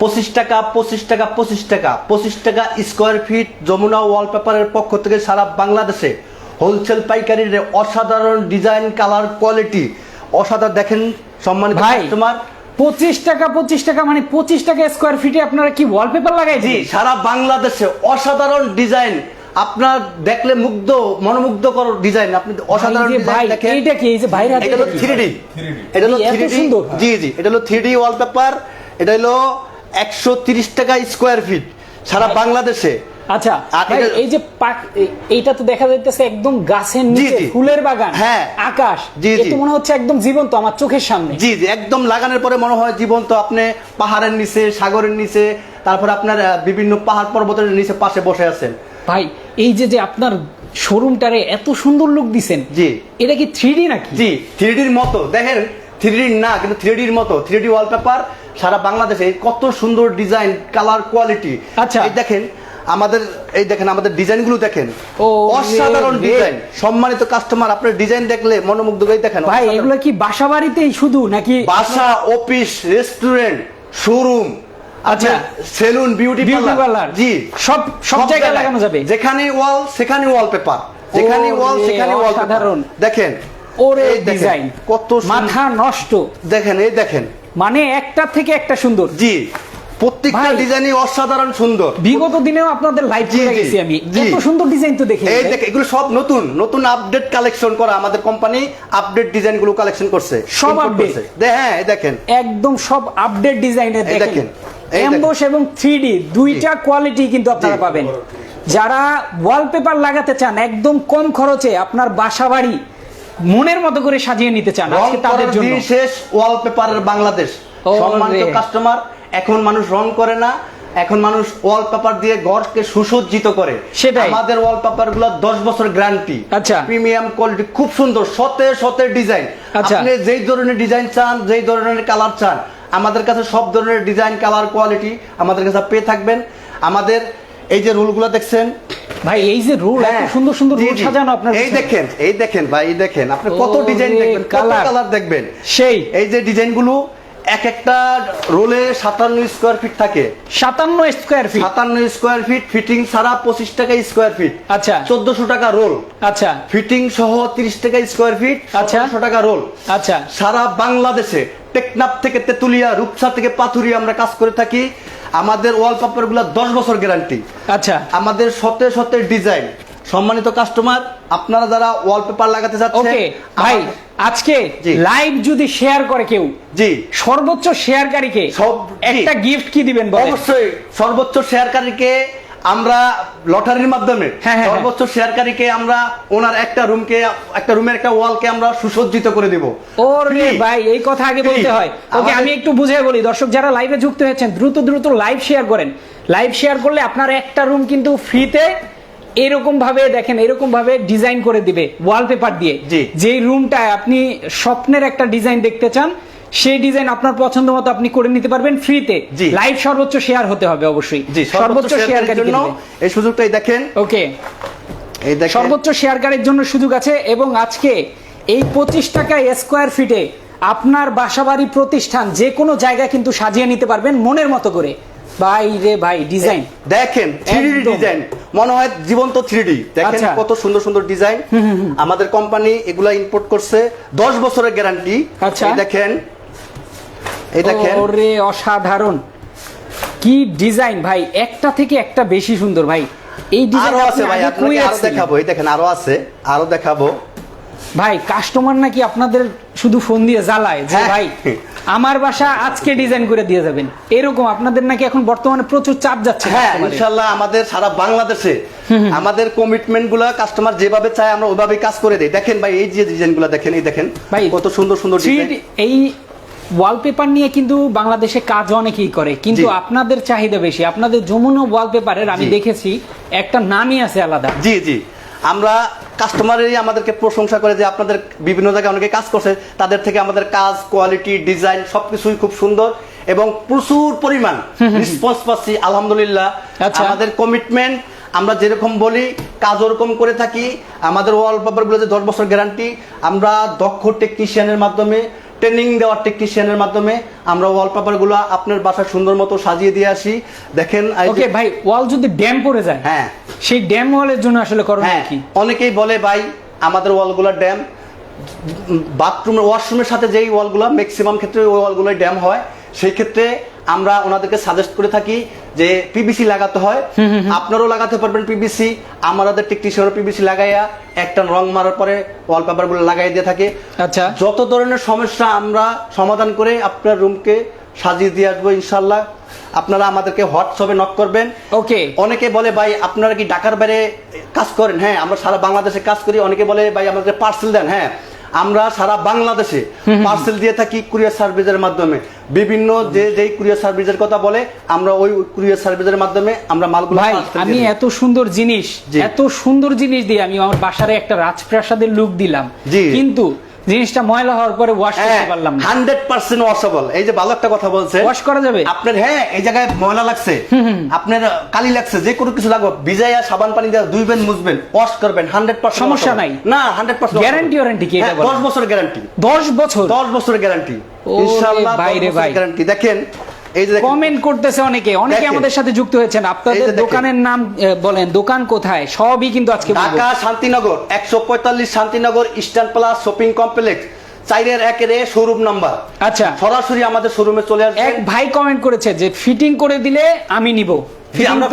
পঁচিশ টাকা পঁচিশ টাকা পঁচিশ টাকা পঁচিশ টাকা স্কোয়ার ফিট যমুনা ওয়ালপেপারের পক্ষ থেকে সারা বাংলাদেশে হোলসেল পাইকারির অসাধারণ ডিজাইন কালার কোয়ালিটি অসাধারণ দেখেন সম্মানিত ভাই তোমার পঁচিশ টাকা পঁচিশ টাকা মানে পঁচিশ টাকা স্কোয়ার ফিটে আপনারা কি ওয়ালপেপার লাগাইছি সারা বাংলাদেশে অসাধারণ ডিজাইন আপনার দেখলে মুগ্ধ মনোমুগ্ধকর ডিজাইন আপনি অসাধারণ ভাই, ডিজাইন দেখেন। এইটা কি? এই যে বাইরে এটা হলো? থ্রি ডি এটা হলো এত থ্রি জি জি এটা হলো থ্রি ডি ওয়ালপেপার এটা হলো একশো তিরিশ টাকা স্কোয়ার ফিট সারা বাংলাদেশে। আচ্ছা এটা- এই যে এইটা তো দেখা যাইতেছে একদম গাছের নিচে ফুলের বাগান হ্যাঁ। আকাশ। জি। মনে হচ্ছে একদম জীবন্ত আমার চোখের সামনে। জি জি একদম লাগানোর পরে মনে হয় জীবন্ত আপনি পাহাড়ের নিচে সাগরের নিচে তারপরে আপনার বিভিন্ন পাহাড় পর্বতের নিচে পাশে বসে আছেন। ভাই এই যে যে আপনার শোরুমটারে এত সুন্দর লুক দিছেন জি। এটা কি থ্রি নাকি? জি থ্রিডির মতো। দেখেন থ্রিডির না কিন্তু থ্রিডির মতো থ্রিডি ওয়ালপেপার সারা বাংলাদেশে কত সুন্দর ডিজাইন কালার কোয়ালিটি আচ্ছা। এই দেখেন আমাদের এই দেখেন আমাদের ডিজাইনগুলো দেখেন ও, অসাধারণ। ডিজাইন সম্মানিত কাস্টমার আপনার ডিজাইন দেখলে মনোমুগ্ধ করে দেখেন ভাই এগুলো কি বাসা বাড়িতেই শুধু নাকি বাসা অফিস রেস্টুরেন্ট শোরুম আচ্ছা। Salon beauty parlour। জি সব সব জায়গায় লাগানো যাবে যেখানে ওয়াল সেখানে ওয়ালপেপার যেখানে ওয়াল সেখানে ওয়াল। দেখেন ওরে ডিজাইন কত। মাথা নষ্ট। দেখেন এই দেখেন। মানে একটা থেকে একটা সুন্দর। জি প্রত্যেকটা। ডিজাইনই অসাধারণ সুন্দর। বিগত দিনেও আপনাদের লাইভ করে গেছি আমি। এত সুন্দর ডিজাইন তো দেখি এই দেখ এগুলো সব নতুন নতুন আপডেট কালেকশন করা আমাদের কোম্পানি আপডেট ডিজাইনগুলো কালেকশন করছে সব? দে- হ্যাঁ দেখেন। একদম সব আপডেট এই দেখেন। এমবস এবং থ্রি দুইটা কোয়ালিটি কিন্তু আপনারা পাবেন। যারা ওয়ালপেপার লাগাতে চান একদম কম খরচে আপনার বাসা বাড়ি মনের মতো করে সাজিয়ে নিতে চান আজকে তাদের জন্য। শেষ ওয়ালপেপারের বাংলাদেশ। সম্মানিত কাস্টমার এখন মানুষ রং করে না এখন মানুষ ওয়ালপেপার দিয়ে ঘরকে সুসজ্জিত করে। সেটাই। আমাদের ওয়ালপেপারগুলো দশ বছর গ্যারান্টি আচ্ছা। প্রিমিয়াম কোয়ালিটি খুব সুন্দর শতে শতে ডিজাইন আচ্ছা। আপনি যেই ধরনের ডিজাইন চান যেই ধরনের কালার চান আমাদের কাছে সব ধরনের ডিজাইন কালার কোয়ালিটি আমাদের কাছে পেয়ে থাকবেন। আমাদের এই যে রুলগুলো দেখছেন ভাই এই যে রোল এত হ্যাঁ, সুন্দর সুন্দর রোল। সাজানো আপনার এই দেখেন এই দেখেন ভাই এই দেখেন। আপনি কত ডিজাইন দেখবেন কত কালার দেখবেন। সেই। এই যে ডিজাইনগুলো এক একটা রোলে সাতান্ন স্কোয়ার ফিট থাকে। সাতান্ন স্কোয়ার ফিট সাতান্ন স্কোয়ার ফিট ফিটিং ছাড়া পঁচিশ টাকা স্কোয়ার ফিট আচ্ছা। চোদ্দশো টাকা রোল। আচ্ছা। ফিটিং সহ তিরিশ টাকা স্কোয়ার ফিট আচ্ছা। টাকা রোল। আচ্ছা। সারা বাংলাদেশে টেকনাফ থেকে তেতুলিয়া রূপসা থেকে পাথুরিয়া আমরা কাজ করে থাকি। আমাদের ওয়ালপেপারগুলো দশ বছর গ্যারান্টি আচ্ছা। আমাদের সতের সতের ডিজাইন সম্মানিত কাস্টমার আপনারা যারা ওয়াল পেপার লাগাতে যাচ্ছেন ওকে ভাই আজকে। লাইভ যদি শেয়ার করে কেউ জি। সর্বোচ্চ শেয়ারকারীকে সব একটা গিফট কি দিবেন অবশ্যই সর্বোচ্চ শেয়ারকারীকে আমরা লটারির মাধ্যমে হ্যাঁ, হ্যাঁ, হ্যাঁ। সর্বোচ্চ শেয়ারকারীকে আমরা ওনার একটা রুমকে একটা রুমের একটা ওয়ালকে আমরা সুসজ্জিত করে দিব। ওরে। ভাই এই কথা আগে বলতে হয়। ওকে আমি একটু বুঝিয়ে বলি। দর্শক যারা লাইভে যুক্ত হয়েছেন দ্রুত দ্রুত লাইভ শেয়ার করেন। লাইভ শেয়ার করলে আপনার একটা রুম কিন্তু ফ্রিতে এরকম ভাবে দেখেন এরকম ভাবে ডিজাইন করে দিবে ওয়ালপেপার দিয়ে। যে যেই রুমটা আপনি স্বপ্নের একটা ডিজাইন দেখতে চান সেই ডিজাইন আপনার পছন্দ মতো আপনি করে নিতে পারবেন ফ্রিতে লাইভ সর্বোচ্চ শেয়ার হতে হবে অবশ্যই। সর্বোচ্চ শেয়ারকারীর জন্য এই সুযোগটাই দেখেন। ওকে এই দেখেন। সর্বোচ্চ শেয়ারকারীর জন্য সুযোগ আছে এবং আজকে এই পঁচিশ টাকা স্কোয়ার ফিটে আপনার বাসাবাড়ি প্রতিষ্ঠান যে কোনো জায়গায় কিন্তু সাজিয়ে নিতে পারবেন মনের মতো করে। ভাই রে ভাই ডিজাইন দেখেন থ্রি। ডিজাইন মনে হয় জীবন্ত থ্রি দেখেন আচ্ছা। কত সুন্দর সুন্দর ডিজাইন আমাদের কোম্পানি এগুলা ইম্পোর্ট করছে দশ বছরের গ্যারান্টি আচ্ছা। দেখেন এই দেখেন ওরে অসাধারণ। কি ডিজাইন ভাই একটা থেকে একটা বেশি সুন্দর ভাই। এই ডিজাইন আছে ভাই আপনাকে আরও দেখাবো এই দেখেন আরও আছে আরও দেখাবো। ভাই কাস্টমার নাকি আপনাদের শুধু ফোন দিয়ে জ্বালায় যে হ্যাঁ। ভাই আমার বাসা আজকে ডিজাইন করে দিয়ে যাবেন। এরকম আপনাদের নাকি এখন বর্তমানে প্রচুর চাপ যাচ্ছে হ্যাঁ। ইনশাল্লাহ আমাদের সারা বাংলাদেশে আমাদের কমিটমেন্টগুলা কাস্টমার যেভাবে চায় আমরা ওইভাবেই কাজ করে দিই। দেখেন ভাই এই যে ডিজাইনগুলা দেখেন এই দেখেন ভাই, কত সুন্দর সুন্দর ডিজাইন এই ওয়ালপেপার নিয়ে কিন্তু বাংলাদেশে কাজ অনেকেই করে কিন্তু আপনাদের চাহিদা বেশি। আপনাদের যমুনা ওয়ালপেপারের আমি দেখেছি একটা নামই আছে আলাদা। জি জি। আমরা কাস্টমারেরই আমাদেরকে প্রশংসা করে যে আপনাদের বিভিন্ন জায়গায় অনেকে কাজ করছে তাদের থেকে আমাদের কাজ কোয়ালিটি ডিজাইন সবকিছুই খুব সুন্দর এবং প্রচুর পরিমাণ রেসপন্স পাচ্ছি আলহামদুলিল্লাহ। আচ্ছা। আমাদের কমিটমেন্ট আমরা যেরকম বলি কাজ ওরকম করে থাকি। আমাদের ওয়ালপেপারগুলো যে দশ বছর গ্যারান্টি আমরা দক্ষ টেকনিশিয়ানের মাধ্যমে ট্রেনিং দেওয়ার টেকনিশিয়ানের মাধ্যমে আমরা ওয়ালপেপারগুলো আপনার বাসা সুন্দর মতো সাজিয়ে দিয়ে আসি। দেখেন ওকে ভাই ওয়াল যদি ড্যাম পড়ে যায় হ্যাঁ। সেই ড্যাম ওয়ালের জন্য আসলে করণীয় হ্যাঁ কি? অনেকেই বলে ভাই আমাদের ওয়ালগুলো ড্যাম বাথরুমের ওয়াশরুমের সাথে যেই ওয়ালগুলো ম্যাক্সিমাম ক্ষেত্রে ওই ওয়ালগুলোই ড্যাম হয় সেই ক্ষেত্রে আমরা ওনাদেরকে সাজেস্ট করে থাকি যে পিবিসি লাগাতে হয়। আপনারাও লাগাতে পারবেন পিবিসি আমাদের টেকনিশিয়ানও পিবিসি লাগাইয়া একটা রং মারার পরে ওয়ালপেপারগুলো লাগাই দিয়ে থাকে। আচ্ছা। যত ধরনের সমস্যা আমরা সমাধান করে আপনার রুমকে সাজিয়ে দিয়ে আসব ইনশাল্লাহ আপনারা আমাদেরকে হোয়াটসঅ্যাপে নক করবেন। ওকে অনেকে বলে ভাই আপনারা কি ঢাকার বাইরে কাজ করেন? হ্যাঁ আমরা সারা বাংলাদেশে কাজ করি। অনেকে বলে ভাই আমাদের পার্সেল দেন। হ্যাঁ আমরা সারা বাংলাদেশে পার্সেল দিয়ে থাকি কুরিয়ার সার্ভিসের মাধ্যমে। বিভিন্ন যে যেই কুরিয়ার সার্ভিসের কথা বলে আমরা ওই কুরিয়ার সার্ভিসের মাধ্যমে আমরা মালগুলো ভাই আমি এত সুন্দর জিনিস। এত সুন্দর জিনিস দিয়ে আমি আমার বাসারে একটা রাজপ্রাসাদের লুক দিলাম। কিন্তু জিনিসটা ময়লা হওয়ার পরে ওয়াশ হ্যাঁ করতে পারলাম না। হান্ড্রেড পার্সেন্ট ওয়াশেবল এই যে ভালো একটা কথা বলছে। ওয়াশ করা যাবে? আপনার হ্যাঁ এই জায়গায় ময়লা লাগছে। আপনার কালি লাগছে যে কোনো কিছু লাগবে ভিজাইয়া সাবান পানি দিয়ে ধুইবেন মুছবেন ওয়াশ করবেন হান্ড্রেড পার্সেন্ট সমস্যা নাই? না হান্ড্রেড পার্সেন্ট গ্যারান্টি ওয়ারেন্টি কি এটা বলেন? দশ বছর গ্যারান্টি দশ বছর? দশ বছরের গ্যারান্টি ইনশাআল্লাহ ভাই। গ্যারান্টি দেখেন, কমেন্ট করতেছে অনেকে। অনেকে আমাদের সাথে যুক্ত হয়েছেন। আপনাদের দোকানের নাম বলেন দোকান কোথায়? সবই কিন্তু আজকে ঢাকা শান্তিনগর একশো পঁয়তাল্লিশ Shantinagar eastern plus shopping complex চাইরের একের শোরুম নাম্বার আচ্ছা। সরাসরি আমাদের শোরুমে চলে আসবে এক ভাই কমেন্ট করেছে যে ফিটিং করে দিলে আমি নিব। আমরা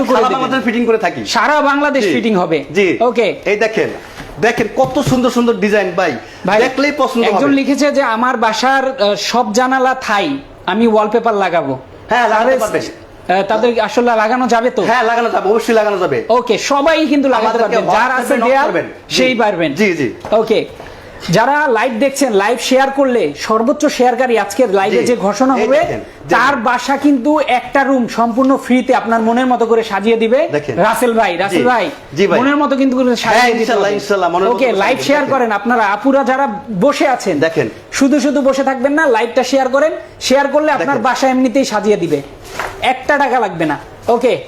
ফিটিং করে থাকি। সারা বাংলাদেশ ফিটিং হবে। জি। ওকে এই দেখেন দেখেন কত সুন্দর সুন্দর ডিজাইন ভাই। ভাই দেখলেই পছন্দ একজন লিখেছে যে আমার বাসার সব জানালা থাই আমি ওয়ালপেপার লাগাবো। হ্যাঁ, লাগাতে তাদের আসলে লাগানো যাবে তো? হ্যাঁ লাগানো যাবে অবশ্যই লাগানো যাবে। ওকে সবাই কিন্তু লাগাতে পারবেন। যার আছে। সেই পারবেন। জি, জি। ওকে যারা লাইভ দেখছেন লাইভ শেয়ার করলে সর্বোচ্চ শেয়ারকারী আজকের লাইভে যে ঘোষণা হবে তার বাসা কিন্তু একটা রুম সম্পূর্ণ ফ্রিতে আপনার মনের মতো করে সাজিয়ে দিবে। রাসেল ভাই রাসেল ভাই মনের মতো কিন্তু হ্যাঁ, ওকে লাইভ শেয়ার করেন আপনারা আপুরা যারা বসে আছেন দেখেন। শুধু শুধু বসে থাকবেন না লাইভটা শেয়ার করেন। শেয়ার করলে আপনার বাসা এমনিতেই সাজিয়ে দিবে। একটা টাকা লাগবে না। ওকে।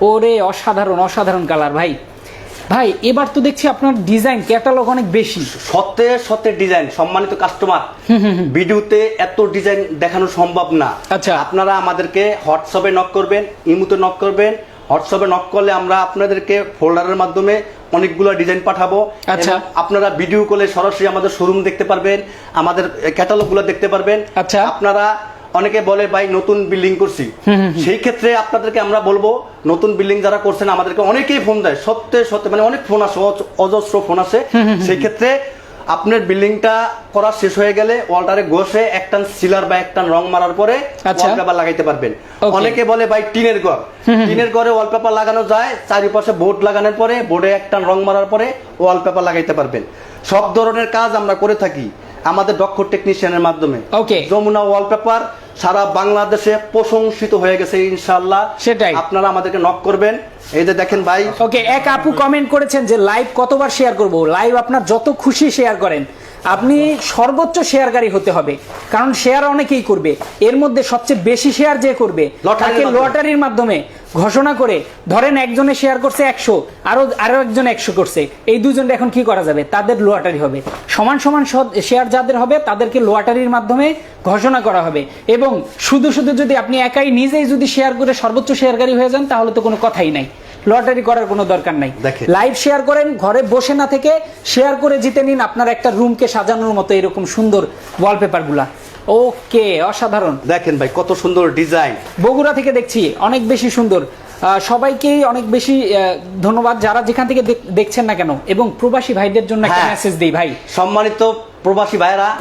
ওরে অসাধারণ অসাধারণ কালার ভাই। ভাই এবার তো দেখছি আপনার ডিজাইন ক্যাটালগ অনেক বেশি সত্যে সত্যের ডিজাইন সম্মানিত কাস্টমার ভিডিওতে এত ডিজাইন দেখানো সম্ভব না আচ্ছা। আপনারা আমাদেরকে হোয়াটসঅ্যাপে নক করবেন ইমুতে নক করবেন হোয়াটসঅ্যাপে নক করলে আমরা আপনাদেরকে ফোল্ডারের মাধ্যমে অনেকগুলো ডিজাইন পাঠাবো আচ্ছা। আপনারা ভিডিও কলে সরাসরি আমাদের শোরুম দেখতে পারবেন আমাদের ক্যাটালগুলো দেখতে পারবেন আচ্ছা। আপনারা অনেকে বলে ভাই নতুন বিল্ডিং করছি। সেই ক্ষেত্রে আপনাদেরকে আমরা বলব নতুন বিল্ডিং যারা করছেন আমাদেরকে অনেকেই ফোন দেয়। সত্যি সত্যি মানে অনেক ফোন আসে অজ- অজস্র ফোন আসে। সেই ক্ষেত্রে আপনার বিল্ডিংটা করা শেষ হয়ে গেলে ওয়ালটারে ঘষে একটান সিলার বা একটান রং মারার পরে আচ্ছা। ওয়ালপেপার লাগাইতে পারবেন। অনেকে বলে ভাই টিনের ঘর। টিনের ঘরে ওয়ালপেপার লাগানো যায় চারিপাশে বোর্ড লাগানোর পরে বোর্ডে একটান রং মারার পরে ওয়ালপেপার লাগাইতে পারবেন। সব ধরনের কাজ আমরা করে থাকি। আমাদের দক্ষ টেকনিশিয়ানের মাধ্যমে। ওকে যমুনা ওয়ালপেপার সারা বাংলাদেশে প্রশংসিত হয়ে গেছে ইনশাআল্লাহ। সেটাই। আপনারা আমাদেরকে নক করবেন। এই যে দেখেন ভাই। ওকে এক আপু কমেন্ট করেছেন যে লাইভ কতবার শেয়ার করব? লাইভ আপনার যত খুশি শেয়ার করেন। আপনি সর্বোচ্চ শেয়ারকারী হতে হবে। কারণ শেয়ার অনেকেই করবে। এর মধ্যে সবচেয়ে বেশি শেয়ার যে করবে তাকে লটারির মাধ্যমে। ঘোষণা করে ধরেন একজনে শেয়ার করছে একশো আরও আরও একজন একশো করছে এই দুজন এখন কি করা যাবে? তাদের লোয়াটারি হবে। সমান সমান শেয়ার যাদের হবে তাদেরকে লোয়াটারির মাধ্যমে ঘোষণা করা হবে। এবং শুধু শুধু যদি আপনি একাই নিজেই যদি শেয়ার করে সর্বোচ্চ শেয়ারকারী হয়ে যান তাহলে তো কোনো কথাই নাই। লটারি করার কোনো দরকার নাই। লাইভ শেয়ার করেন ঘরে বসে না থেকে শেয়ার করে জিতে নিন আপনার একটা রুমকে সাজানোর মতো এরকম সুন্দর ওয়ালপেপারগুলা। ওকে অসাধারণ। দেখেন ভাই কত সুন্দর ডিজাইন। বগুড়া থেকে দেখছি অনেক বেশি সুন্দর। সবাইকে সবাইকেই অনেক বেশি ধন্যবাদ। যারা যেখান থেকে দেখ- দেখছেন না কেন এবং প্রবাসী ভাইদের জন্য একটা হ্যাঁ। মেসেজ দিই ভাই। সম্মানিত প্রবাসী ভাইরা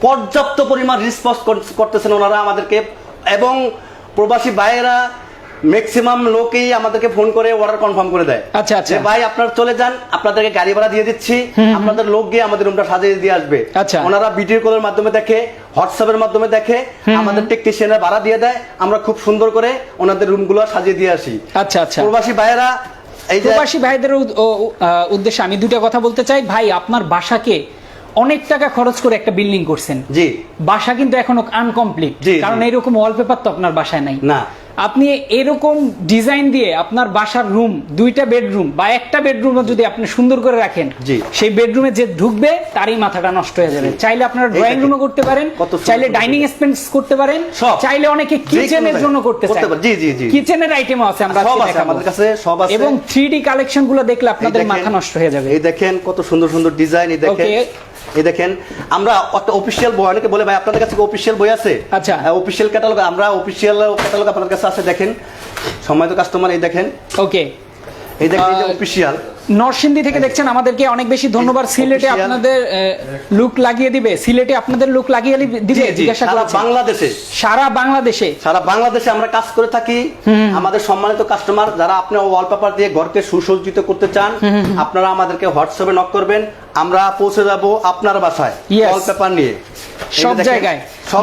পর্যাপ্ত পরিমাণ রেসপন্স করতেছেন ওনারা আমাদেরকে এবং প্রবাসী ভাইয়েরা ম্যাক্সিমাম লোকেই আমাদেরকে ফোন করে অর্ডার কনফার্ম করে দেয়। আচ্ছা, আচ্ছা। ভাই আপনারা চলে যান আপনাদেরকে গাড়ি ভাড়া দিয়ে দিচ্ছি আপনাদের লোক গিয়ে আমাদের রুমটা সাজিয়ে দিয়ে আসবে। আচ্ছা। ওনারা ভিডিও কলের মাধ্যমে দেখে হোয়াটসঅ্যাপের মাধ্যমে দেখে আমাদের টেকনিশিয়ানের ভাড়া দিয়ে দেয় আমরা খুব সুন্দর করে ওনাদের রুমগুলো সাজিয়ে দিয়ে আসি। আচ্ছা আচ্ছা। প্রবাসী ভাইয়েরা এই যে প্রবাসী ভাইদের উদ্দেশ্যে আমি দুটো কথা বলতে চাই। ভাই আপনার বাসাকে অনেক টাকা খরচ করে একটা বিল্ডিং করছেন। জি। বাসা কিন্তু এখনও আনকমপ্লিট। কারণ এইরকম ওয়ালপেপার তো আপনার বাসায় নাই। না। আপনি এরকম ডিজাইন দিয়ে আপনার বাসার রুম দুইটা বেডরুম বা একটা বেডরুমও যদি আপনি সুন্দর করে রাখেন সেই বেডরুমে যে ঢুকবে তারই মাথাটা নষ্ট হয়ে যাবে চাইলে আপনারা ড্রয়িং। রুমও করতে পারেন চাইলে ডাইনিং স্পেস করতে পারেন। চাইলে অনেকে কিচেনের জন্য করতে চায় পারে। জি, জি, জি। কিচেনের আইটেমও আছে আমরা সব আছে আমাদের কাছে সব আছে এবং থ্রি ডি কালেকশনগুলো দেখলে আপনাদের মাথা নষ্ট হয়ে যাবে এই দেখেন কত সুন্দর সুন্দর ডিজাইন এই দেখেন. এই দেখেন আমরা একটা অফিসিয়াল বই অনেকে বলে ভাই আপনাদের কাছে অফিসিয়াল বই আছে? আচ্ছা। অফিসিয়াল ক্যাটালগ আমরা অফিসিয়াল ক্যাটালগ আপনাদের কাছে আছে দেখেন। সময় তো কাস্টমার এই দেখেন। ওকে এই দেখেন অফিসিয়াল নরসিংদী থেকে দেখছেন আমাদেরকে অনেক বেশি ধন্যবাদ। সিলেটে আপনাদের লুক লাগিয়ে দিবে। সিলেটে আপনাদের লুক লাগিয়ে দিবে জিজ্ঞাসা করেছে। বাংলাদেশে। সারা বাংলাদেশে। সারা বাংলাদেশে আমরা কাজ করে থাকি। আমাদের সম্মানিত কাস্টমার যারা আপনি ওয়ালপেপার দিয়ে ঘরকে সুসজ্জিত করতে চান আপনারা আমাদেরকে হোয়াটসঅ্যাপে নক করবেন। আমরা পৌঁছে যাব আপনার বাসায়. ওয়ালপেপার নিয়ে। সব জায়গায়।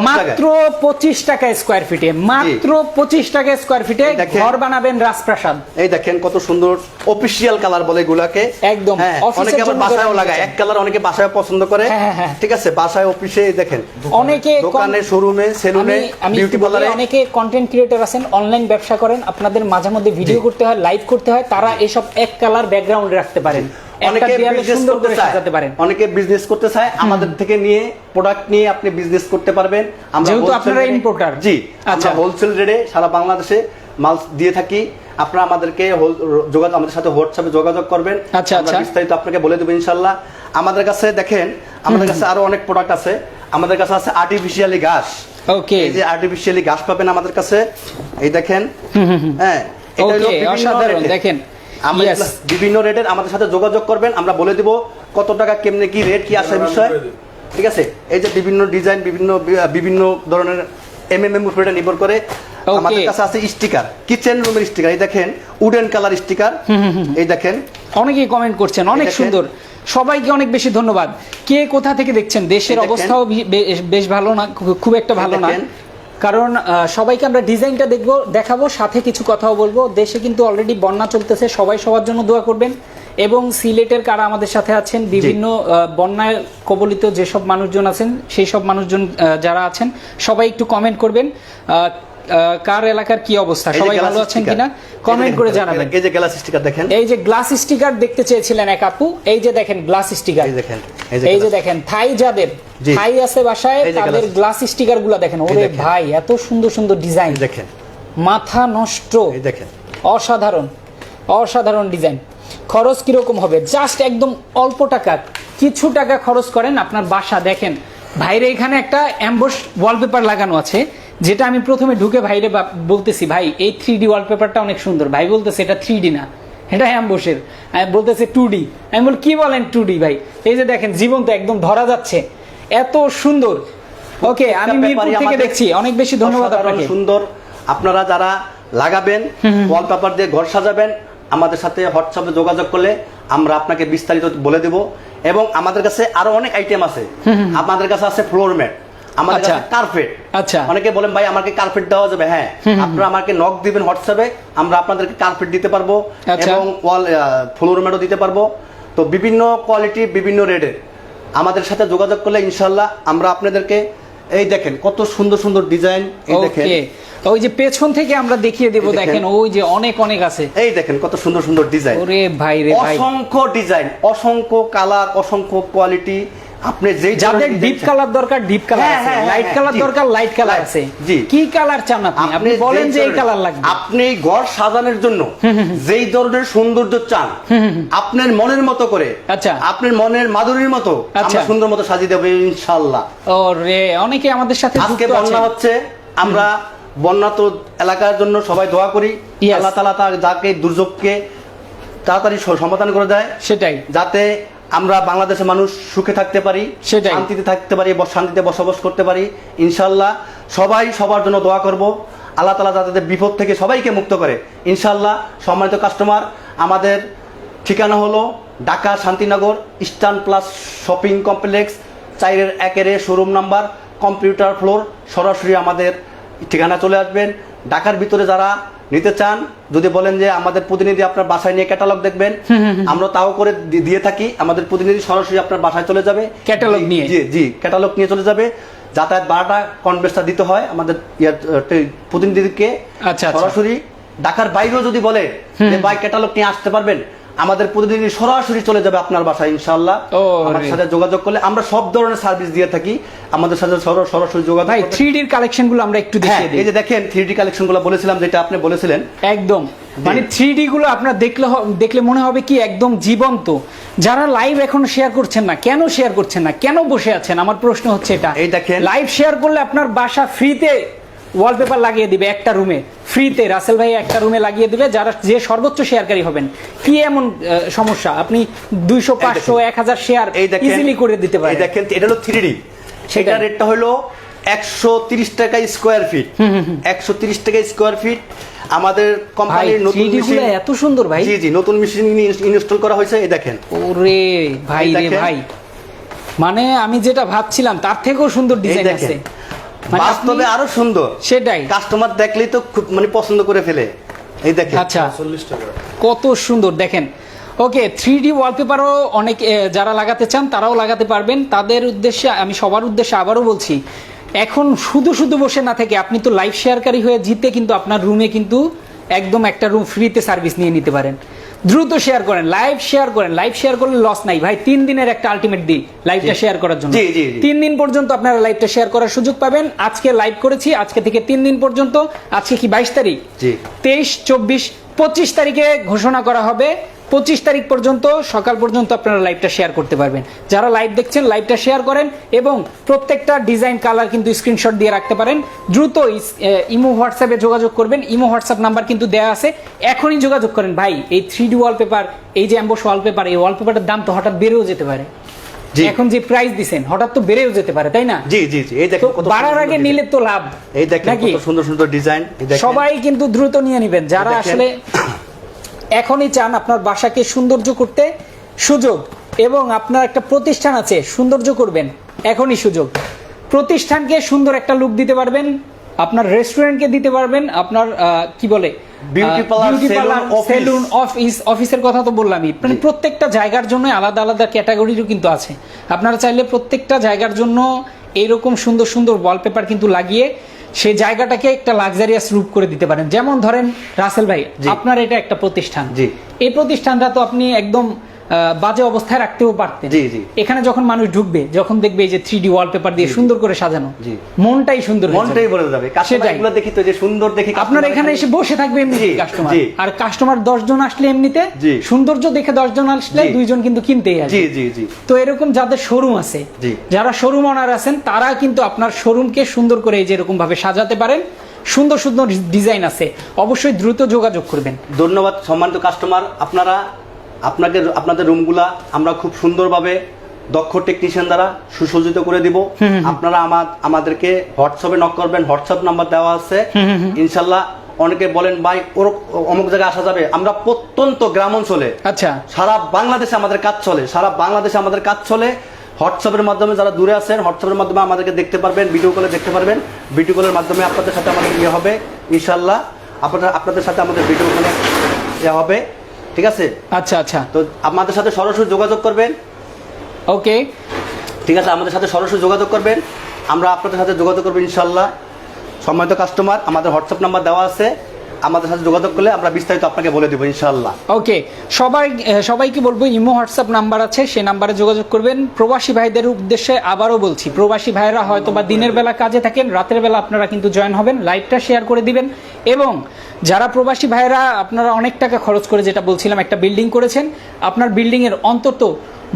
মাত্র পঁচিশ টাকা স্কোয়ার ফিটে মাত্র পঁচিশ টাকা স্কোয়ার ফিটে ঘর বানাবেন রাজপ্রাসাদ। এই দেখেন কত সুন্দর অফিসিয়াল কালার বলে এগুলাকে। একদম, হ্যাঁ অনেকে আবার বাসায়ও লাগায়। এক কালার অনেকে বাসায় পছন্দ করে। হ্যাঁ, হ্যাঁ। ঠিক আছে? বাসায় অফিসে দেখেন। অনেকে দোকানে শোরুমে সেলুনে বিউটি পার্লারে অনেকে কন্টেন্ট ক্রিয়েটর আছেন অনলাইন ব্যবসা করেন। আপনাদের মাঝে মধ্যে ভিডিও করতে হয় লাইভ করতে হয়। তারা এসব এক কালার ব্যাকগ্রাউন্ড রাখতে পারেন। অনেকে বিজনেস করতে চায়। অনেকে বিজনেস করতে চায়। আমাদের থেকে নিয়ে প্রোডাক্ট নিয়ে আপনি বিজনেস করতে পারবেন। আমরা যেহেতু আপনারা importer। জি আচ্ছা। হোলসেল রেটে সারা বাংলাদেশে মাল দিয়ে থাকি। আপনারা আমাদেরকে যোগাযোগ আমাদের সাথে হোয়াটসঅ্যাপে যোগাযোগ করবেন। আচ্ছা, আচ্ছা। বিস্তারিত আপনাকে বলে দেবো ইনশাল্লাহ। আমাদের কাছে দেখেন আমাদের কাছে আরও অনেক প্রোডাক্ট আছে। আমাদের কাছে আছে আর্টিফিশিয়ালি ঘাস ওকে এই যে আর্টিফিশিয়ালি ঘাস পাবেন আমাদের কাছে। এই দেখেন। হ্যাঁ এটা হলো অসাধারণ। দেখেন আমরা বিভিন্ন রেটের আমাদের সাথে যোগাযোগ করবেন আমরা বলে দিব কত টাকা কেমনে কি রেট কি আসে বিষয়। ঠিক আছে? এই যে বিভিন্ন ডিজাইন বিভিন্ন বিভিন্ন ধরনের এম এম এম উপরে নির্ভর করে। আমাদের কাছে আছে স্টিকার কিচেন রুমের স্টিকার এই দেখেন উডেন কালার স্টিকার এই দেখেন। অনেকেই কমেন্ট করছেন অনেক সুন্দর। সবাইকে অনেক বেশি ধন্যবাদ। কে কোথা থেকে দেখছেন? দেশের অবস্থাও বেশ ভালো না খুব একটা ভালো না। কারণ সবাইকে আমরা ডিজাইনটা দেখব দেখাবো সাথে কিছু কথাও বলব। দেশে কিন্তু অলরেডি বন্যা চলতেছে সবাই সবার জন্য দোয়া করবেন। এবং সিলেটের কারা আমাদের সাথে আছেন বিভিন্ন বন্যায় কবলিত যেসব মানুষজন আছেন সেই সব মানুষজন যারা আছেন সবাই একটু কমেন্ট করবেন। কার এলাকার কি অবস্থা সবাই ভালো আছেন কিনা কমেন্ট করে জানাবেন এই যে গ্লাস স্টিকার দেখেন এই যে গ্লাস স্টিকার দেখতে চেয়েছিলেন এক আপু এই যে দেখেন গ্লাস স্টিকার এই দেখেন, এই যে দেখেন থাই যাদের থাই আছে বাসায় তাদের গ্লাস স্টিকারগুলা দেখেন ওরে ভাই এত সুন্দর সুন্দর ডিজাইন দেখেন মাথা নষ্ট এই দেখেন অসাধারণ অসাধারণ ডিজাইন খরচ কীরকম হবে জাস্ট একদম অল্প টাকা কিছু টাকা খরচ করেন আপনার বাসা দেখেন ভাইরে এখানে একটা অ্যাম্বস ওয়ালপেপার লাগানো আছে যেটা আমি প্রথমে ঢুকে ভাইরে বলতেছি ভাই এই থ্রি ডি ওয়ালপেপারটা অনেক সুন্দর। ভাই বলতেছে এটা থ্রি ডি না। এটা অ্যাম্বসের আমি বলতেছে টু ডি আমি বল কি বলেন টু ডি ভাই? এই যে দেখেন জীবন্ত একদম ধরা যাচ্ছে। এত সুন্দর। ওকে আমি মিরপুর থেকে দেখছি। অনেক বেশি ধন্যবাদ আপনাকে। সুন্দর। আপনারা যারা লাগাবেন ওয়ালপেপার দিয়ে ঘর সাজাবেন আমাদের সাথে হোয়াটসঅ্যাপে যোগাযোগ করলে আমরা আপনাকে বিস্তারিত বলে দেব। এবং আমাদের কাছে আরও অনেক আইটেম আছে। আমাদের কাছে আছে ফ্লোর ম্যাট আমাদের। কার্পেট আচ্ছা। অনেকে বলেন ভাই আমাকে কার্পেট দেওয়া যাবে। হ্যাঁ আপনারা আমাকে নক দিবেন হোয়াটসঅ্যাপে আমরা আপনাদেরকে কার্পেট দিতে পারব। এবং ওয়াল ফ্লোর ম্যাটও দিতে পারব। তো বিভিন্ন কোয়ালিটি বিভিন্ন রেটের আমাদের সাথে যোগাযোগ করলে ইনশাল্লাহ আমরা আপনাদেরকে এই দেখেন কত সুন্দর সুন্দর ডিজাইন এই দেখেন। ওই যে পেছন থেকে আমরা দেখিয়ে দেব দেখেন। দেখেন। ওই যে অনেক অনেক আছে। এই দেখেন কত সুন্দর সুন্দর ডিজাইন ওরে ভাই রে ভাই। অসংখ্য ডিজাইন অসংখ্য কালার অসংখ্য কোয়ালিটি আপনি যেই যাদের ডিপ কালার দরকার ডিপ কালার হ্যাঁ, আছে। হ্যাঁ, লাইট হ্যাঁ, কালার দরকার লাইট কালার আছে। জি। কি কালার চান আপনি? আপনি বলেন যে এই কালার লাগবে। আপনি ঘর সাজানোর জন্য যেই ধরনের সৌন্দর্য চান আপনার মনের মতো করে আচ্ছা। আপনার মনের মাধুরীর মতো আচ্ছা। আমরা সুন্দর মতো সাজিয়ে দেবো ইনশাল্লাহ ও রে অনেকে আমাদের সাথে আজকে বন্যা হচ্ছে আমরা বন্যা তো এলাকার জন্য সবাই দোয়া করি. আল্লাহ তালা তার যাকে দুর্যোগকে তাড়াতাড়ি সমাধান করে দেয়। সেটাই। যাতে আমরা বাংলাদেশের মানুষ সুখে থাকতে পারি সেটাই। শান্তিতে থাকতে পারি শান্তিতে বসবাস করতে পারি। ইনশাল্লাহ সবাই সবার জন্য দোয়া করব। আল্লাহ তালা তাদের বিপদ থেকে সবাইকে মুক্ত করে। ইনশাল্লাহ সম্মানিত কাস্টমার আমাদের ঠিকানা হলো Dhaka Shantinagar eastern plus shopping complex চাইরের একের শোরুম নাম্বার কম্পিউটার ফ্লোর সরাসরি আমাদের ঠিকানা চলে আসবেন। ঢাকার ভিতরে যারা নিতে চান যদি বলেন যে আমাদের প্রতিনিধি আপনার বাসায় নিয়ে ক্যাটালগ দেখবেন আমরা তাও করে দিয়ে থাকি। আমাদের প্রতিনিধি সরাসরি আপনার বাসায় চলে যাবে। ক্যাটালগ নিয়ে? জি জি ক্যাটালগ নিয়ে চলে যাবে। যাতায়াত বারোটা কনভেসটা দিতে হয় আমাদের প্রতিনিধিকে আচ্ছা, আচ্ছা। সরাসরি। ঢাকার বাইরেও যদি বলে যে ভাই ক্যাটালগ নিয়ে আসতে পারবেন? আমাদের প্রতিনিধি সরাসরি চলে যাবে আপনার বাসায় ইনশাল্লাহ ও, আমার সাথে যোগাযোগ করলে আমরা সব ধরনের সার্ভিস দিয়ে থাকি। আমাদের সাথে সর- সরাসরি যোগাযোগ ভাই। থ্রি ডির কালেকশনগুলো আমরা একটু হ্যাঁ দেখিয়ে এই যে দেখেন থ্রি ডি কালেকশনগুলো বলেছিলাম যেটা আপনি বলেছিলেন। একদম। মানে থ্রি ডি গুলো আপনার দেখলে দেখলে মনে হবে কি একদম জীবন্ত। যারা লাইভ এখন শেয়ার করছেন না কেন শেয়ার করছেন না কেন বসে আছেন? আমার প্রশ্ন হচ্ছে এটা। এই দেখেন। লাইভ শেয়ার করলে আপনার বাসা ফ্রিতে ওয়ালপেপার লাগিয়ে দিবে একটা রুমে ফ্রিতে রাসেল ভাই একটা রুমে লাগিয়ে দিবে যারা যে সর্বোচ্চ শেয়ারকারী হবেন। কি এমন সমস্যা? আপনি দুইশো পাঁচশো এক হাজার শেয়ার ইজিলি করে দিতে পারেন দেখেন এটা হলো থ্রি ডি সেটা রেটটা হলো একশো তিরিশ টাকা স্কোয়ার ফিট একশো তিরিশ টাকা স্কোয়ার ফিট আমাদের কোম্পানির নতুন মেশিন এত সুন্দর ভাই। জি জি নতুন মেশিন ইনস্টল করা হয়েছে এই দেখেন। ওরে ভাই রে ভাই। মানে আমি যেটা ভাবছিলাম তার থেকেও সুন্দর ডিজাইন আছে। বাস্তবে আরও সুন্দর। সেটাই। কাস্টমার দেখলেই তো খুব মানে পছন্দ করে ফেলে। এই দেখেন। আচ্ছা। কত সুন্দর দেখেন। ওকে থ্রি ডি ওয়ালপেপারও অনেক যারা লাগাতে চান তারাও লাগাতে পারবেন। তাদের উদ্দেশ্যে আমি সবার উদ্দেশ্যে আবারও বলছি এখন শুধু শুধু বসে না থেকে আপনি তো লাইভ শেয়ারকারী হয়ে জিতে কিন্তু আপনার রুমে কিন্তু একদম একটা রুম ফ্রিতে সার্ভিস নিয়ে নিতে পারেন। দ্রুত শেয়ার করেন লাইভ শেয়ার করেন লাইভ শেয়ার করলে লস নাই। ভাই তিন দিনের একটা আলটিমেট দিন লাইভটা শেয়ার করার জন্য। তিন দিন পর্যন্ত আপনারা লাইভটা শেয়ার করার সুযোগ পাবেন। আজকে লাইভ করেছি আজকে থেকে তিন দিন পর্যন্ত। আজকে কি বাইশ তারিখ? তেইশ চব্বিশ পঁচিশ তারিখে ঘোষণা করা হবে। পঁচিশ তারিখ পর্যন্ত সকাল পর্যন্ত আপনারা লাইভটা শেয়ার করতে পারবেন। যারা লাইভ দেখছেন লাইভটা শেয়ার করেন এবং প্রত্যেকটা ডিজাইন কালার কিন্তু স্ক্রিনশট দিয়ে রাখতে পারেন। দ্রুত ইমো হোয়াটসঅ্যাপে যোগাযোগ করবেন। ইমো হোয়াটসঅ্যাপ নাম্বার কিন্তু দেওয়া আছে। এখনই যোগাযোগ করেন। ভাই এই থ্রি ডি ওয়ালপেপার এই যে অ্যাম্বোস ওয়ালপেপার এই ওয়ালপেপারের দাম তো হঠাৎ বেড়েও যেতে পারে। এখন যে প্রাইস দিছেন হঠাৎ তো বেড়েও যেতে পারে তাই না? জি জি জি। এই দেখেন কত বাড়ার আগে নিলে তো লাভ। এই দেখেন নাকি? কত সুন্দর সুন্দর ডিজাইন সবাই কিন্তু দ্রুত নিয়ে নেবেন। যারা আসলে এখনই চান আপনার বাসাকে সৌন্দর্য করতে। সুযোগ এবং আপনার একটা প্রতিষ্ঠান আছে সৌন্দর্য করবেন। এখনই সুযোগ। প্রতিষ্ঠানকে সুন্দর একটা লুক দিতে পারবেন আপনার রেস্টুরেন্টকে দিতে পারবেন আপনার কি বলে সেলুন অফিস অফিসের কথা তো বললামই। মানে প্রত্যেকটা জায়গার জন্য আলাদা আলাদা ক্যাটাগরিরও কিন্তু আছে। আপনারা চাইলে প্রত্যেকটা জায়গার জন্য এইরকম সুন্দর সুন্দর ওয়ালপেপার কিন্তু লাগিয়ে সেই জায়গাটাকে একটা লাক্সারিয়াস রূপ করে দিতে পারেন। যেমন ধরেন রাসেল ভাই আপনার এটা একটা প্রতিষ্ঠান। জি। এই প্রতিষ্ঠানটা তো আপনি একদম বাজে অবস্থায় রাখতেও পারতেন। এখানে যখন মানুষ ঢুকবে যখন দেখবে যে থ্রি ডি ওয়ালপেপার দিয়ে সুন্দর করে সাজানো মনটাই সুন্দর মনটাই বলে যাবে। সেটাই। দেখি তো যে সুন্দর দেখি আপনার এখানে এসে বসে থাকবে এমনি কাস্টমার আর কাস্টমার দশ জন আসলে এমনিতে সৌন্দর্য দেখে দশ জন আসলে দুইজন কিন্তু কিনতেই জি তো এরকম যাদের শোরুম আছে যারা শোরুম অনার আছেন তারা কিন্তু আপনার শোরুমকে সুন্দর করে এই যে এরকম ভাবে সাজাতে পারেন। সুন্দর সুন্দর ডিজাইন আছে। অবশ্যই দ্রুত যোগাযোগ করবেন। ধন্যবাদ সম্মানিত কাস্টমার আপনারা আপনাকে আপনাদের রুমগুলা আমরা খুব সুন্দরভাবে দক্ষ টেকনিশিয়ান দ্বারা সুসজ্জিত করে দিব। আপনারা আমার আমাদেরকে হোয়াটসঅ্যাপে নক করবেন হোয়াটসঅ্যাপ নাম্বার দেওয়া আছে। ইনশাল্লাহ অনেকে বলেন ভাই ওর অমুক জায়গায় আসা যাবে। আমরা প্রত্যন্ত গ্রাম অঞ্চলে আচ্ছা। সারা বাংলাদেশে আমাদের কাজ চলে সারা বাংলাদেশে আমাদের কাজ চলে। হোয়াটসঅ্যাপের মাধ্যমে যারা দূরে আছেন হোয়াটসঅ্যাপের মাধ্যমে আমাদেরকে দেখতে পারবেন ভিডিও কলে দেখতে পারবেন। ভিডিও কলের মাধ্যমে আপনাদের সাথে আমাদের ইয়ে হবে ইনশাল্লাহ। আপনারা আপনাদের সাথে আমাদের ভিডিও কলে ইয়ে হবে। ঠিক আছে? আচ্ছা আচ্ছা। তো আমাদের সাথে সরাসরি যোগাযোগ করবেন। ওকে। ঠিক আছে আমাদের সাথে সরাসরি যোগাযোগ করবেন। আমরা আপনাদের সাথে যোগাযোগ করব ইনশাল্লাহ। সম্মানিত কাস্টমার আমাদের হোয়াটসঅ্যাপ নাম্বার দেওয়া আছে। আমাদের সাথে যোগাযোগ করলে আমরা বিস্তারিত আপনাকে বলে দেবো ইনশাল্লাহ ওকে সবাই সবাইকে বলব ইমো হোয়াটসঅ্যাপ নাম্বার আছে সেই নাম্বারে যোগাযোগ করবেন। প্রবাসী ভাইদের উদ্দেশ্যে আবারও বলছি প্রবাসী ভাইরা হয়তো বা দিনের বেলা কাজে থাকেন রাতের বেলা আপনারা কিন্তু জয়েন হবেন লাইভটা শেয়ার করে দিবেন। এবং যারা প্রবাসী ভাইরা আপনারা অনেক টাকা খরচ করে যেটা বলছিলাম একটা বিল্ডিং করেছেন আপনার বিল্ডিং এর অন্তত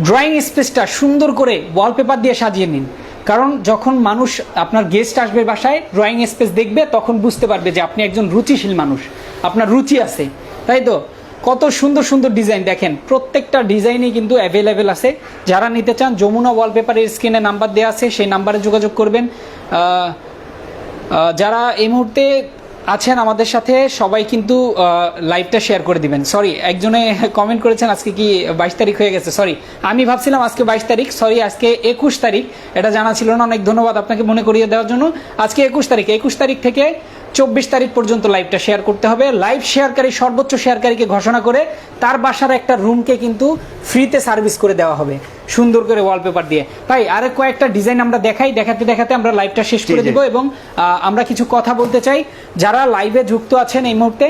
ড্রয়িং স্পেসটা সুন্দর করে ওয়ালপেপার দিয়ে সাজিয়ে নিন। কারণ যখন মানুষ, আপনার গেস্ট আসবে বাসায় ড্রয়িং স্পেস দেখবে, তখন বুঝতে পারবে যে আপনি একজন রুচিশীল মানুষ। আপনার রুচি আছে, তাই তো? কত সুন্দর সুন্দর ডিজাইন দেখেন, প্রত্যেকটা ডিজাইনই কিন্তু অ্যাভেলেবেল আছে। যারা নিতে চান, যমুনা ওয়ালপেপারের স্ক্রিনে নাম্বার দেওয়া আছে, সেই নাম্বারে যোগাযোগ করবেন। যারা এই মুহূর্তে আছেন আমাদের সাথে। সবাই কিন্তু লাইভটা শেয়ার করে দিবেন। সরি একজনে কমেন্ট করেছেন আজকে কি বাইশ তারিখ হয়ে গেছে। সরি আমি ভাবছিলাম আজকে বাইশ তারিখ। সরি আজকে একুশ তারিখ। এটা জানা ছিল না। অনেক ধন্যবাদ আপনাকে মনে করিয়ে দেওয়ার জন্য। আজকে একুশ তারিখ। একুশ তারিখ থেকে চব্বিশ তারিখ পর্যন্ত লাইভটা শেয়ার করতে হবে। লাইভ শেয়ারকারী সর্বোচ্চ শেয়ারকারীকে ঘোষণা করে তার বাসার একটা রুমকে কিন্তু ফ্রিতে সার্ভিস করে দেওয়া হবে। সুন্দর করে ওয়ালপেপার দিয়ে। ভাই আরে কয়েকটা ডিজাইন আমরা দেখাই। দেখাতে দেখাতে আমরা লাইভটা শেষ করে। দিব এবং আমরা কিছু কথা বলতে চাই। যারা লাইভে যুক্ত আছেন এই মুহূর্তে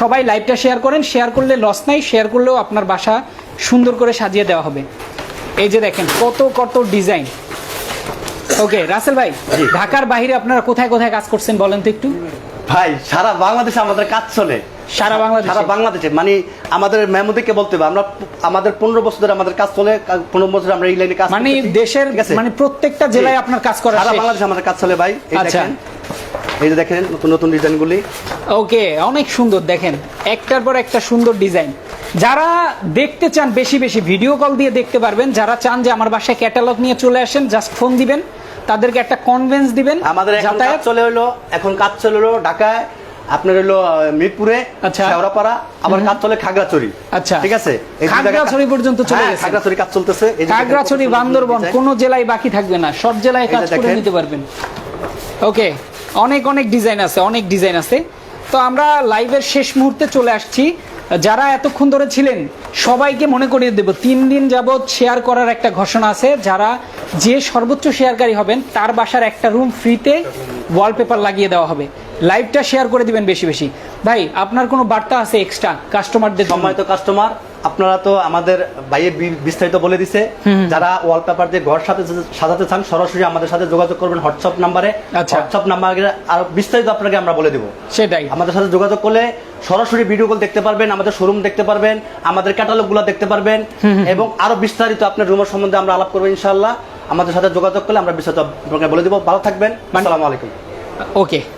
সবাই লাইভটা শেয়ার করেন। শেয়ার করলে লস নাই শেয়ার করলেও আপনার বাসা সুন্দর করে সাজিয়ে দেওয়া হবে। এই যে দেখেন কত কত ডিজাইন ওকে রাসেল ভাই ঢাকার বাইরে আপনারা কোথায় কোথায় কাজ করছেন বলেন তো একটু? ভাই সারা বাংলাদেশে আমাদের কাজ চলে। সারা বাংলাদেশ? সারা বাংলাদেশে। মানে আমাদের মেমোদিকে বলতে হবে আমরা আমাদের পনেরো বছর ধরে আমাদের কাজ চলে পনেরো বছর আমরা এই লাইনে কাজ মানে দেশের মানে প্রত্যেকটা জেলায় আপনার কাজ করা সারা বাংলাদেশে আমাদের কাজ চলে ভাই এই আচ্ছা। দেখেন। এই যে দেখেন নতুন নতুন ডিজাইনগুলি ওকে অনেক সুন্দর দেখেন। একটার পর একটা সুন্দর ডিজাইন যারা দেখতে চান বেশি বেশি ভিডিও কল দিয়ে দেখতে পারবেন। যারা চান যে আমার বাসায় ক্যাটালগ নিয়ে চলে আসেন জাস্ট ফোন দিবেন। তাদেরকে একটা কনভেন্স দিবেন আমাদের যাতায়াত চলে হলো এখন কাজ চলে হলো ঢাকায় আপনার হলো মিরপুরে আচ্ছা। শেওড়াপাড়া আবার কাজ চলে খাগড়াছড়ি আচ্ছা। ঠিক আছে খাগড়াছড়ি পর্যন্ত চলে হ্যাঁ, গেছে। খাগড়াছড়ি কাজ চলতেছে খাগড়াছড়ি বান্দরবন। কোন জেলায় বাকি থাকবে না সব জেলায় কাজ করে নিতে পারবেন ওকে অনেক অনেক ডিজাইন আছে অনেক ডিজাইন আছে তো আমরা লাইভের শেষ মুহূর্তে চলে আসছি যারা এতক্ষণ ধরে ছিলেন, সবাইকে মনে করিয়ে দেব, তিন দিন যাবৎ শেয়ার করার একটা ঘোষণা আছে, যারা যে সর্বোচ্চ শেয়ারকারী হবেন, তার বাসার একটা রুম ফ্রিতে ওয়ালপেপার লাগিয়ে দেওয়া হবে লাইভটা শেয়ার করে দিবেন বেশি বেশি ভাই, আপনার কোনো বার্তা আছে এক্সট্রা কাস্টমারদের? সম্মানিত কাস্টমার আপনারা তো আমাদের বাইরে বিস্তারিত বলে দিছে যারা ওয়ালপেপার দিয়ে ঘর সাথে সাজাতে চান সরাসরি আমাদের সাথে যোগাযোগ করবেন হোয়াটসঅ্যাপ নাম্বারে। আচ্ছা। হোয়াটসঅ্যাপ নাম্বারে আর বিস্তারিত আপনাকে আমরা বলে দেবো। সেটাই। আমাদের সাথে যোগাযোগ করলে সরাসরি ভিডিও কল দেখতে পারবেন আমাদের শোরুম দেখতে পারবেন আমাদের ক্যাটালগগুলো দেখতে পারবেন এবং আরও বিস্তারিত আপনার রুমের সম্বন্ধে আমরা আলাপ করব ইনশাল্লাহ আমাদের সাথে যোগাযোগ করলে আমরা বিস্তারিত আপনাকে বলে দেবো। ভালো থাকবেন। আসসালামু আলাইকুম। ওকে।